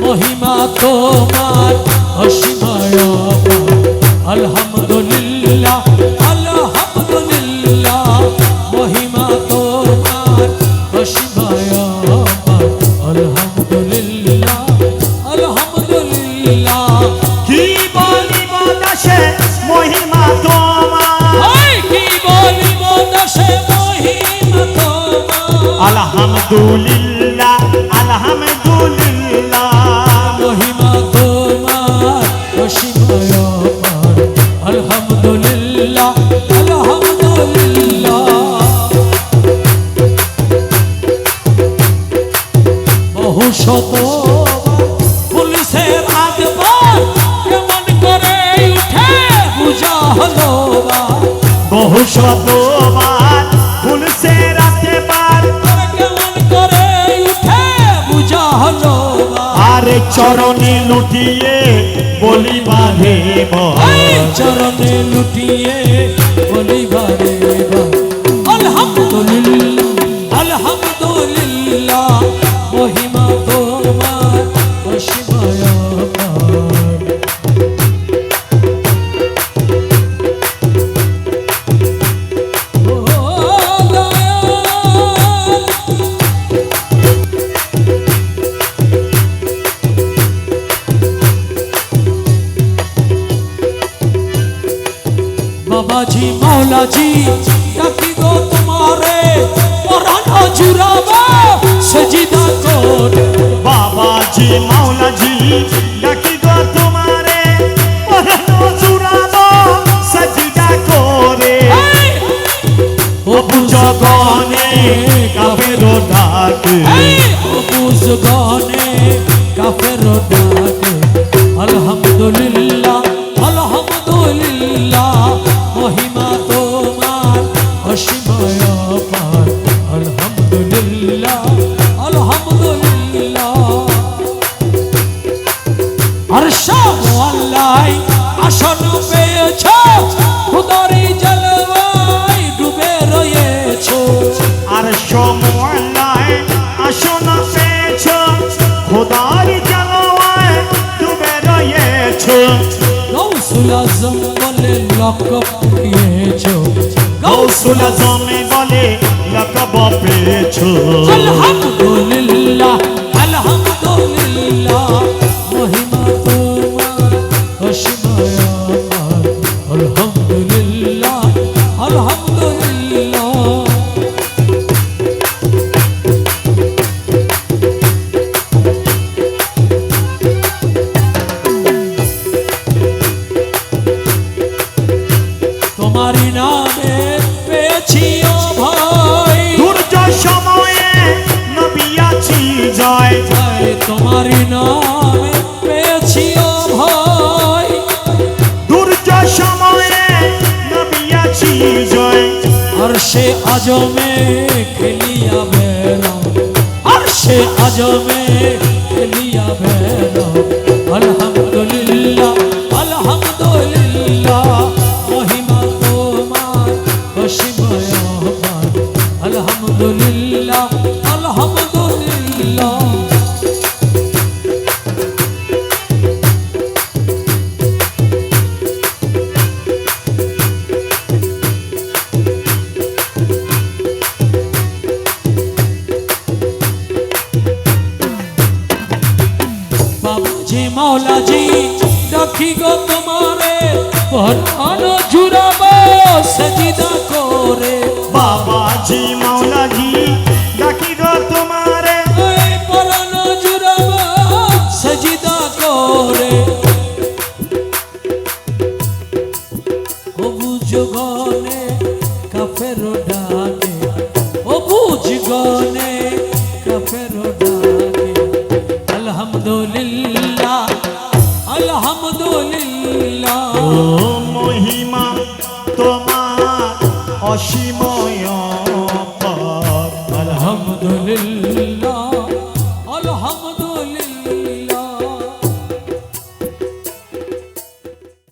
মহিমা তোমার অসীমায় আলহামদুলিল্লাহ। শত পুলিশের আগবার কেমন করে উঠে বুঝা হলো বা বহু শতবার ফুলসে রাতে কেমন করে উঠে বুঝা হলো আরে চরণে লুটিয়ে বলিবারে এই চরণে লুটিয়ে சொல்லிவாரே বাবাজি মাওলাজি ডাকি গো তোমারে পরানো জুড়াবো সজিদা কোট। বাবাজি মাওলাজি ডাকি গো তোমারে পরানো জুড়াবো সাজিদা করে। অপু জগনে কাফের ডাকে। অবুজ গনে সব আল্লাহ আসন পেয়েছ খুদারি জলবাই ডুবে রয়েছ। আর সময় আসন পেয়েছ খোদার জানোয়ায় ডুবে রয়েছ। গৌসুল আজম বলে লকব পেয়েছ গৌসুল বলে লকব পেয়েছ আলহামদুলিল্লাহ আলহামদুলিল্লাহ সে আজমে খেলিয়া বেড়াও। আর সে আজমে খেলিয়া বেড়াও। আলহামদুলিল্লাহ আলহামদুলিল্লাহ। মাওলাজি ডাকি গো তোমারে। পরানো জুড়াবো সজিদা করে। বাবাজি মাওলাজি ডাকি গো তোমারে। পরানো জুড়াবো সজিদা করে। বুঝ গনে কাফের ও বুঝ গনে কাফের ডাকে। আলহামদুলিল্লাহ। আলহামদুলিল্লাহ। মহিমা তোমার অসীময়